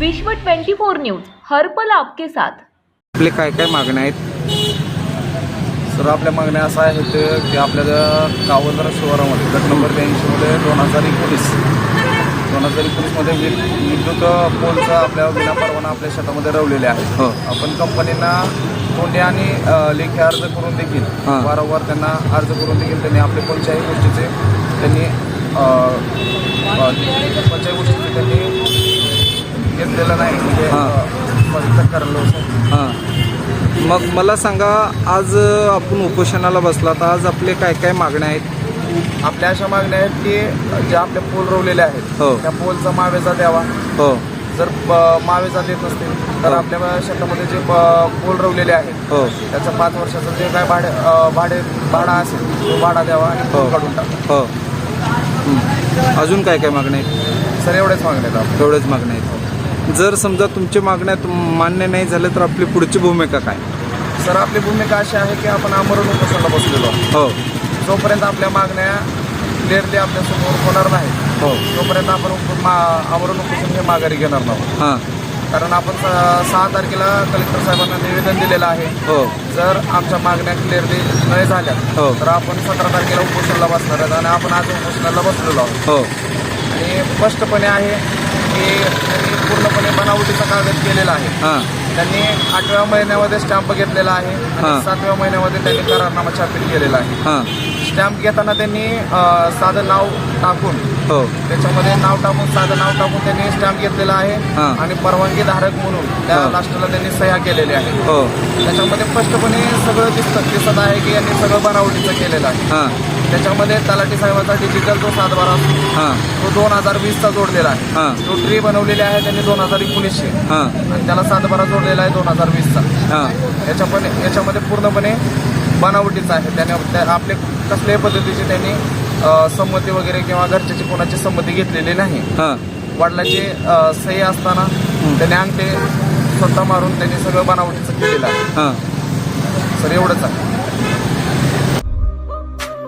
विश्व 24 न्यूज हर्पल आपके साथ. आपले काय काय मागण्या आहेत? सर आपल्या मागण्या असं आहेत की आपल्या कावंदरा शिवारामध्ये गट नंबर ब्याऐंशीमध्ये दोन हजार एकोणीस दोन हजार एकोणीसमध्ये विद विद्युत पोलचा आपल्या विना परवाना आपल्या शेतामध्ये रवलेले आहेत. हो. आपण कंपनींना तोंडी आणि अ, लेखी अर्ज करून देखील हां. वारंवार त्यांना अर्ज करून देखील त्यांनी आपले कोणत्याही गोष्टीचे त्यांनी अ, अ, कोणत्याही गोष्टीचे त्यांनी घेतलेलं नाही म्हणजे हां. हां मग मला सांगा आज आपण उपोषणाला बसला तर आज आपले काय काय मागण्या आहेत आपल्या अशा मागण्या आहेत की ज्या आपल्या पोल रवलेल्या आहेत हो. त्या पोलचा मावेजा द्यावा हो जर मावेजा देत नसतील तर हो. आपल्या शेतामध्ये जे पोल रवलेले आहेत हो त्याचं पाच वर्षाचं जे काय भाडे भाडे भाडा असेल तो भाडा द्यावा आणि पोल हो. काढून टाका हो. अजून काय काय मागण्या आहेत सर एवढेच मागण्या आहेत. एवढेच मागण्या आहेत जर समजा तुमच्या मागण्या मान्य नाही झाल्या तर आपली पुढची भूमिका काय? सर आपली भूमिका अशी आहे की आपण आमरण उपोषणाला बसलेलो आहोत. हो. जोपर्यंत आपल्या मागण्या क्लिअरली आपल्यासमोर होणार नाही हो. तोपर्यंत आपण उप- मा- आमरण उपोषण हे माघारी घेणार नाही. हां. कारण आपण स- सहा तारखेला कलेक्टर साहेबांना निवेदन दिलेलं आहे. हो. जर आमच्या मागण्या क्लिअरली नाही झाल्या हो. तर आपण सतरा तारखेला उपोषणाला बसणार आहेत आणि आपण आज उपोषणाला बसलेलो आहोत. हो. स्पष्टपणे आहे की त्यांनी पूर्णपणे बनावटीचा कागद केलेला आहे. हां. त्यांनी आठव्या महिन्यामध्ये स्टॅम्प घेतलेला आहे. आणि सातव्या महिन्यामध्ये त्यांनी करारनामा छापील केलेला आहे. हां. स्टॅम्प घेताना त्यांनी साधं नाव टाकून हो. त्याच्यामध्ये नाव टाकून साधं नाव टाकून त्यांनी स्टॅम्प घेतलेला आहे हां. आणि परवानगी धारक म्हणून त्या. लास्टला त्यांनी सह्या केलेल्या आहे हो. त्याच्यामध्ये स्पष्टपणे सगळं दिसतं दिसत आहे की यांनी सगळं बनावटीचं केलेलं आहे. हां. त्याच्यामध्ये तलाठी साहेबाचा डिजिटल जो सातबारा असतो हां. तो दोन हजार वीसचा जोडलेला आहे. हां. तो ट्री बनवलेली आहे त्यांनी दोन हजार एकोणीसशे. हां. आणि त्याला सातबारा जोडलेला आहे दोन हजार वीसचा. हां. याच्या पण याच्यामध्ये पूर्णपणे बनावटीचं आहे. त्याने त्या- आपले कसल्याही पद्धतीची त्यांनी संमती वगैरे किंवा घरच्याची कोणाची संमती घेतलेली नाही. हां. वडिलांची सही असताना त्याने अंगठे स्वतः मारून त्यांनी सगळं बनावटीचं केलेलं आहे. हां. सर एवढंच आहे.